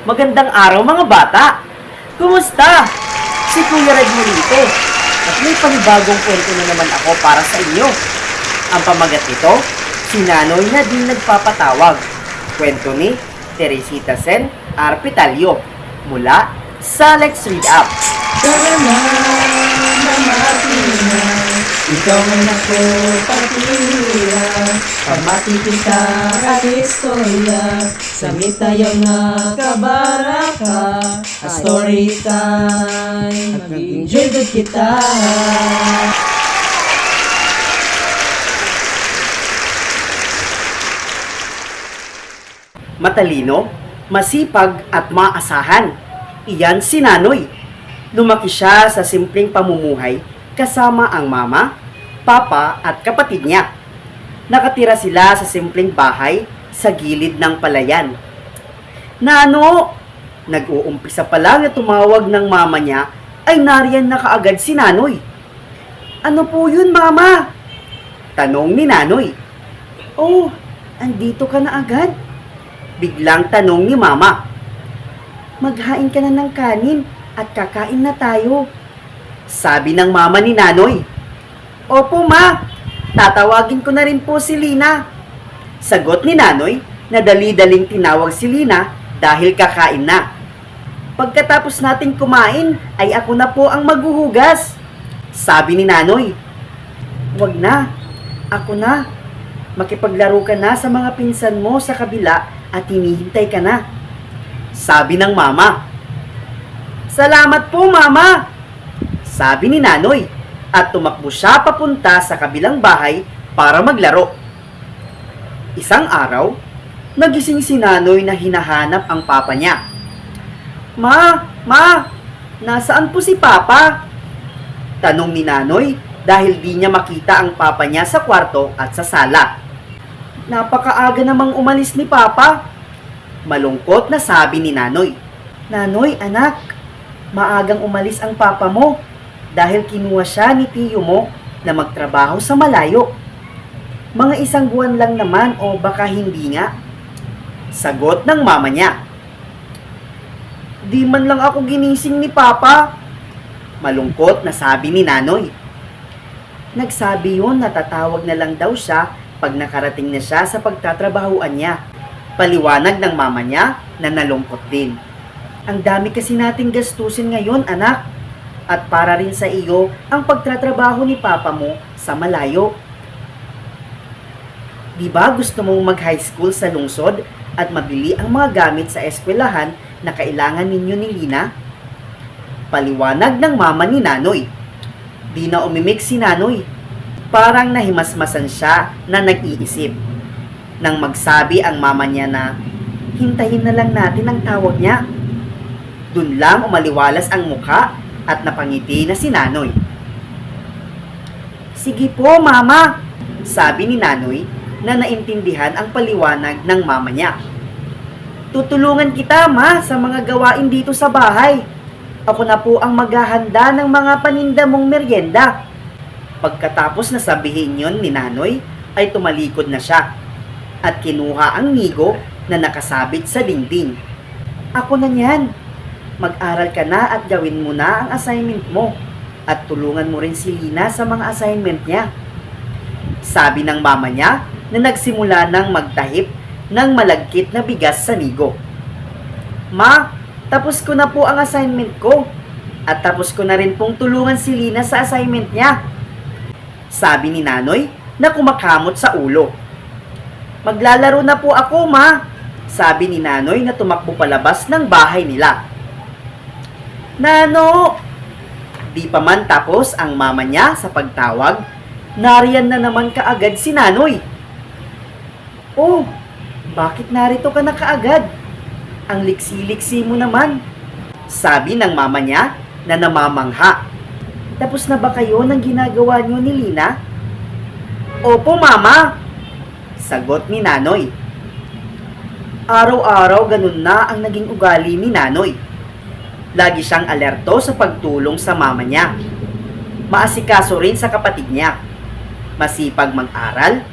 Magandang araw mga bata! Kumusta? Si Kuya Red Molite. At may panibagong kwento na naman ako para sa inyo. Ang pamagat nito, si Nanoy na din nagpapatawag. Kwento ni Teresita Sen Arpitalio mula sa Let's Read Up. Tara na, mamati na Ikaw ang ako patira Pamati kita at istorya Sa mitayang nakabaraka A story time Mag-enjoy kita Matalino, masipag at maasahan. Iyan si Nanoy. Lumaki siya sa simpleng pamumuhay kasama ang mama, papa at kapatid niya. Nakatira sila sa simpleng bahay sa gilid ng palayan. Nano, nag-uumpisa pa lang na tumawag ng mama niya ay nariyan na kaagad si Nanoy. Ano po yun, mama? Tanong ni Nanoy. Oh, andito ka na agad? Biglang tanong ni Mama. Maghain ka na ng kanin at kakain na tayo. Sabi ng mama ni Nanoy. Opo ma, tatawagin ko na rin po si Lina. Sagot ni Nanoy na dali-daling tinawag si Lina dahil kakain na. Pagkatapos natin kumain ay ako na po ang maghuhugas. Sabi ni Nanoy. Wag na, ako na. Makipaglaro ka na sa mga pinsan mo sa kabila at hinihintay ka na. Sabi ng mama. Salamat po, mama! Sabi ni Nanoy at tumakbo siya papunta sa kabilang bahay para maglaro. Isang araw, nagising si Nanoy na hinahanap ang papa niya. Ma! Ma! Nasaan po si Papa? Tanong ni Nanoy dahil di niya makita ang papa niya sa kwarto at sa sala. Napakaaga namang umalis ni Papa. Malungkot na sabi ni Nanoy. Nanoy, anak, maagang umalis ang papa mo dahil kinuha siya ni tiyo mo na magtrabaho sa malayo. Mga isang buwan lang naman o baka hindi nga. Sagot ng mama niya. Di man lang ako ginising ni Papa. Malungkot na sabi ni Nanoy. Nagsabi yun na tatawag na lang daw siya pag nakarating na siya sa pagtatrabahuan niya. Paliwanag ng mama niya na nalungkot din. Ang dami kasi nating gastusin ngayon, anak. At para rin sa iyo ang pagtatrabaho ni papa mo sa malayo. Di ba gusto mong mag-high school sa lungsod at mabili ang mga gamit sa eskwelahan na kailangan ninyo ni Lina? Paliwanag ng mama ni Nanoy. Di na umimik si Nanoy. Parang nahimasmasan siya na nag-iisip. Nang magsabi ang mama niya na, hintayin na lang natin ang tawag niya. Dun lang umaliwalas ang mukha at napangiti na si Nanoy. Sige po, mama, sabi ni Nanoy na naintindihan ang paliwanag ng mama niya. Tutulungan kita, ma, sa mga gawain dito sa bahay. Ako na po ang maghahanda ng mga paninda mong merienda. Pagkatapos na sabihin yon ni Nanoy, ay tumalikod na siya at kinuha ang nigo na nakasabit sa dingding. Ako na niyan. Mag-aral ka na at gawin mo na ang assignment mo at tulungan mo rin si Lina sa mga assignment niya. Sabi ng mama niya na nagsimula ng magtahip ng malagkit na bigas sa nigo. Ma, tapos ko na po ang assignment ko. At tapos ko na rin pong tulungan si Lina sa assignment niya. Sabi ni Nanoy na kumakamot sa ulo. Maglalaro na po ako, ma. Sabi ni Nanoy na tumakbo palabas ng bahay nila. Nano! Di pa man tapos ang mama niya sa pagtawag, nariyan na naman kaagad si Nanoy. Oh, bakit narito ka na kaagad? Ang liksi-liksi mo naman. Sabi ng mama niya na namamangha. Tapos na ba kayo ng ginagawa niyo ni Lina? Opo, mama. Sagot ni Nanoy. Araw-araw ganun na ang naging ugali ni Nanoy. Lagi siyang alerto sa pagtulong sa mama niya. Maasikaso rin sa kapatid niya. Masipag mag-aral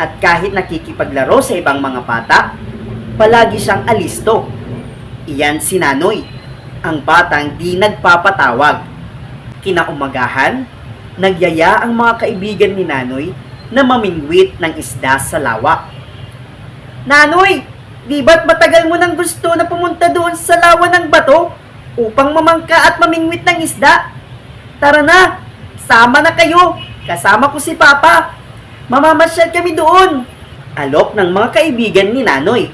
at kahit nakikipaglaro sa ibang mga bata, palagi siyang alisto. Iyan si Nanoy, ang batang di nagpapatawag. Kinaumagahan, nagyaya ang mga kaibigan ni Nanoy na mamingwit ng isda sa lawa. Nanoy, di ba't matagal mo nang gusto na pumunta doon sa lawa ng bato upang mamangka at mamingwit ng isda? Tara na, sama na kayo. Kasama ko si Papa. Mamamasyal kami doon. Alok ng mga kaibigan ni Nanoy.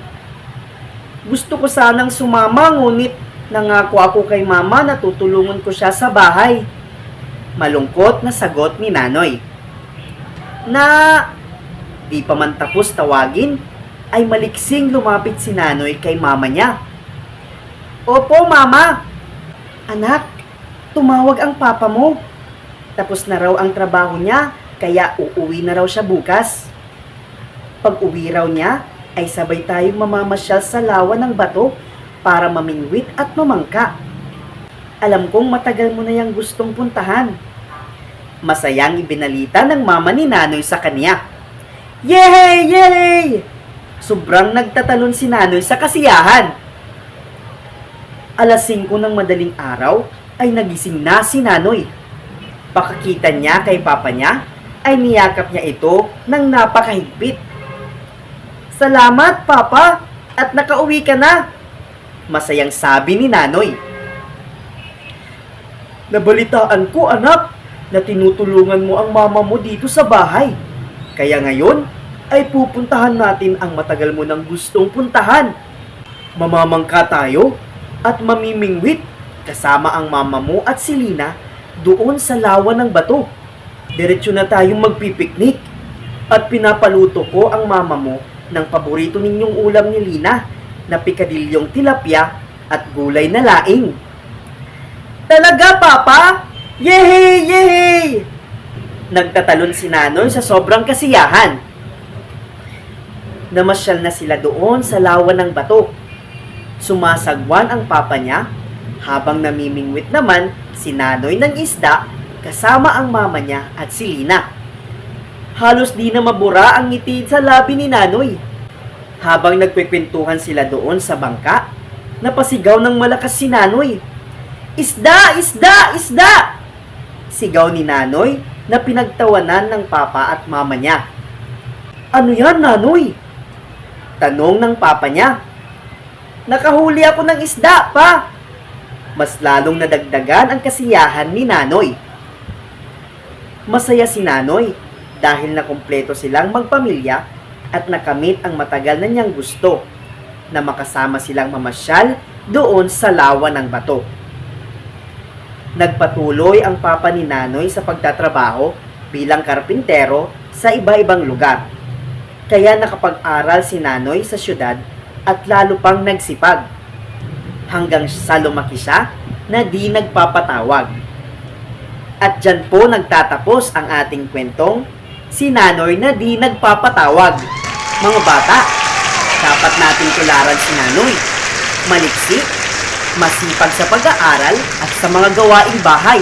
Gusto ko sanang sumama ngunit nangako ako kay Mama na tutulungan ko siya sa bahay. Malungkot na sagot ni Nanoy. Na di pa man tapos tawagin ay maliksing lumapit si Nanoy kay mama niya. Opo, Mama. Anak, tumawag ang papa mo. Tapos na raw ang trabaho niya, kaya uuwi na raw siya bukas. Pag uwi raw niya, ay sabay tayong mamamasyal sa lawa ng bato para mamingwit at mamangka. Alam kong matagal mo na yung gustong puntahan. Masayang ibinalita ng mama ni Nanoy sa kanya. Yay! Yay! Sobrang nagtatalon si Nanoy sa kasiyahan. Alas 5 ng madaling araw ay nagising na si Nanoy. Pakakita niya kay papa niya ay niyakap niya ito ng napakahigpit. Salamat, Papa, at nakauwi ka na. Masayang sabi ni Nanoy. Nabalitaan ko, anak, na tinutulungan mo ang mama mo dito sa bahay. Kaya ngayon, ay pupuntahan natin ang matagal mo nang gustong puntahan. Mamamangka tayo at mamimingwit kasama ang mama mo at si Lina doon sa lawa ng bato. Diretso na tayong magpipiknik at pinapaluto ko ang mama mo ng paborito ninyong ulam ni Lina na pikadilyong tilapia at gulay na laing. Talaga, Papa? Yehey! Yehey! Nagtatalon si Nanoy sa sobrang kasiyahan. Namasyal na sila doon sa lawa ng bato. Sumasagwan ang papa niya habang namimingwit naman si Nanoy ng isda kasama ang mama niya at si Lina. Halos di na mabura ang ngiti sa labi ni Nanoy. Habang nagkwekwentuhan sila doon sa bangka, napasigaw ng malakas si Nanoy. Isda! Isda! Isda! Sigaw ni Nanoy na pinagtawanan ng papa at mama niya. Ano yan, Nanoy? Tanong ng papa niya. Nakahuli ako ng isda, pa! Mas lalong nadagdagan ang kasiyahan ni Nanoy. Masaya si Nanoy dahil nakumpleto silang magpamilya at nakamit ang matagal na niyang gusto na makasama silang mamasyal doon sa lawa ng bato. Nagpatuloy ang papa ni Nanoy sa pagtatrabaho bilang karpintero sa iba-ibang lugar. Kaya nakapag-aral si Nanoy sa syudad at lalo pang nagsipag. Hanggang sa lumaki siya na di nagpapatawag. At dyan po nagtatapos ang ating kwentong si Nanoy na di nagpapatawag. Mga bata, dapat natin tularan si Nanoy. Maliksi, masipag sa pag-aaral at sa mga gawaing bahay.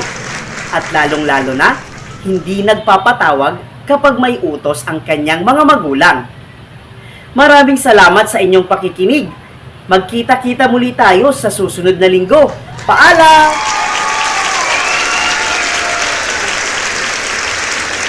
At lalong-lalo na, hindi nagpapatawag kapag may utos ang kanyang mga magulang. Maraming salamat sa inyong pakikinig. Magkita-kita muli tayo sa susunod na linggo. Paalam!